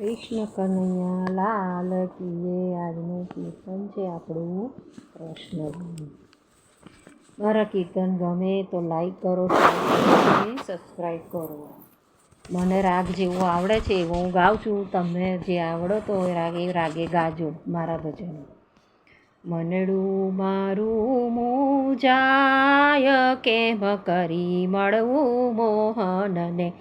કૃષ્ણ કનૈયા લાલ કીએ આજનું કીર્તન છે આપણું કૃષ્ણ મારા કીર્તન ગમે તો લાઈક કરો સબસ્ક્રાઈબ કરો મને રાગ જેવો આવડે છે એવો હું ગાઉં છું. તમને જે આવડતો એ રાગ, એ રાગે ગાજો મારા ભજન. મનડું મારું મોજાય, કેમ કરી મળવું મોહનને?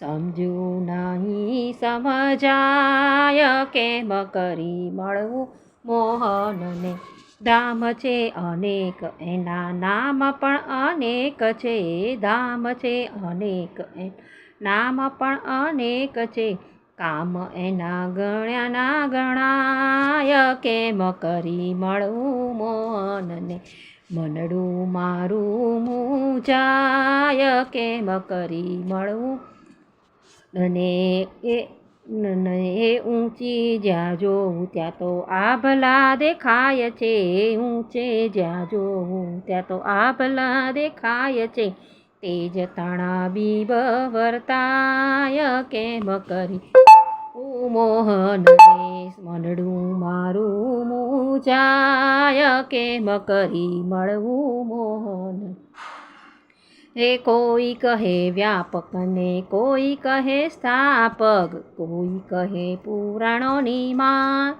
સમજ્યું નહીં સમજાય કેમ કરી મળવું? મોહનને ધામ છે અનેક, એના નામ પણ અનેક છે. ધામ છે અનેક નામ પણ અનેક છે. કામ એના ગણ્યા ના ગણાય કેમ કરી મળવું? મોહનને મનડું મારું મૂજાય કેમ કરી મળવું? અને એ એ ઊંચી જ્યાં જોઉં ત્યાં તો આભલા દેખાય છે. ઊંચે જ્યાં જોઉં ત્યાં તો આભલા દેખાય છે. તેજ તાણા બીબ વર્તાય કેમ કરી? હું મોહન મનડું મારું મૂજાય કેમ કરી? મળવું મોહન હે કોઈ કહે વ્યાપક ને કોઈ કહે સ્થાપક, કોઈ કહે પુરાણોની માં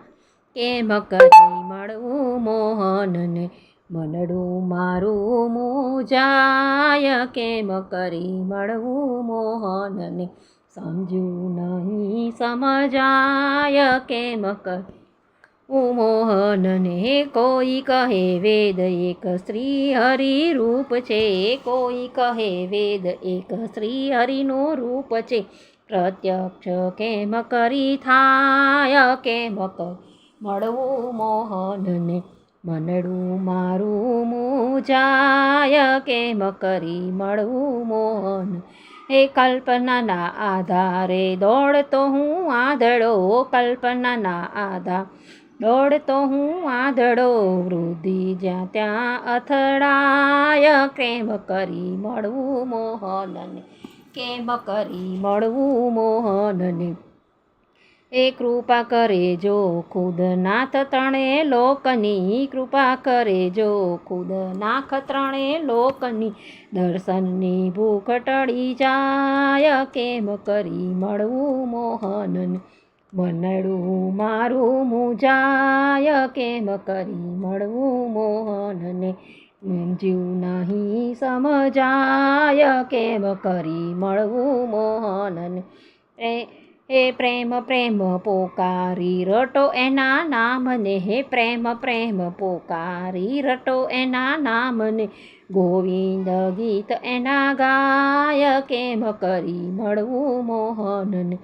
કેમ કરી મળવું મોહનને મનડું મારું મૂજાય? કેમ કરી મળવું મોહનને સમજું નહીં, સમજાય? કેમ કર મોહનને કોઈ કહે વેદ એક શ્રી હરિ રૂપ છે કોઈ કહે વેદ એક શ્રી હરિનું રૂપ છે પ્રત્યક્ષ કેમ કરી થાય કેમ મળવું મોહનને મનડું મારું મૂજાય કેમ કરી મળવું મોહન એ કલ્પનાના આધારે દોડતો હું આધડો કલ્પનાના આધાર દોડતો હું આંધળો વૃદ્ધિ જ્યાં ત્યાં અથડાય, કેમ કરી મળવું મોહનને? કેમ કરી મળવું મોહનને? એ કૃપા કરે જો ખુદ નાથ ત્રણે લોકની, કૃપા કરે જો ખુદ નાખ ત્રણે લોકની, દર્શનની ભૂખ ટળી જાય, કેમ કરી મળવું મોહનને? મનડું મારું મુજાય કેમ કરી મળવું મોહનને? જીવ નહીં સમજાય કેમ કરી મળવું મોહનને? એ હે પ્રેમ પ્રેમ પોકારી રટો એના નામને. હે પ્રેમ પ્રેમ પોકારી રટો એના નામને. ગોવિંદ ગીત એના ગાય કેમ કરી મળવું મોહનને?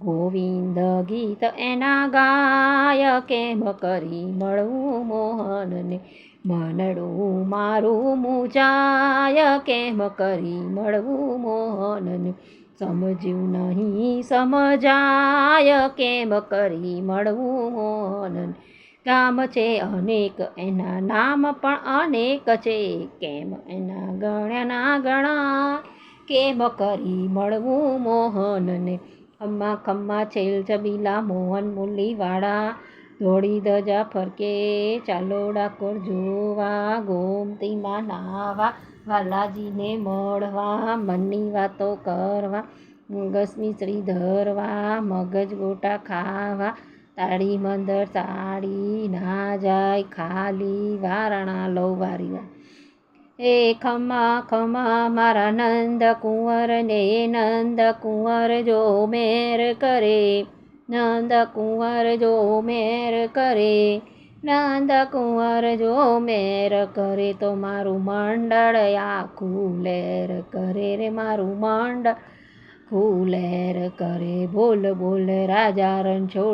ગોવિંદ ગીત એના ગાય કેમ કરી મળવું મોહનને. મનડું મારું મુજાય કેમ કરી મળવું મોહનને. સમજ્યું નહીં, સમજાય કેમ કરી મળવું મોહનને. ગામ છે અનેક, એના નામ પણ અનેક છે. કેમ એના ગણ્યા ગણા કેમ કરી મળવું મોહનને. ખમ્મા ખમ્મા છેલ છબીલા મોહન મુરલીવાળા. ધોળી ધજા ફરકે ચાલો ડાકોર જોવા, ગોમતીમાં નાવા વાલાજીને મળવા, મનની વાતો કરવા મગજની શ્રી ધરવા, મગજ ગોટા ખાવા, તાળી મંદર સાડી ના જાય, ખાલી વારણા લઉં વારી વાર એ ખમા ખમા મારા નંદ કુંવર ને નંદ કુંવર જો મેર કરે, નંદ કુંવર જો મેર કરે, નંદ કુંવર જો મેર કરે તો મારું મંડળ આખું લેર કરે રે મારું મંડળ ખૂલેર કરે, બોલ બોલ રાજા રણછોડ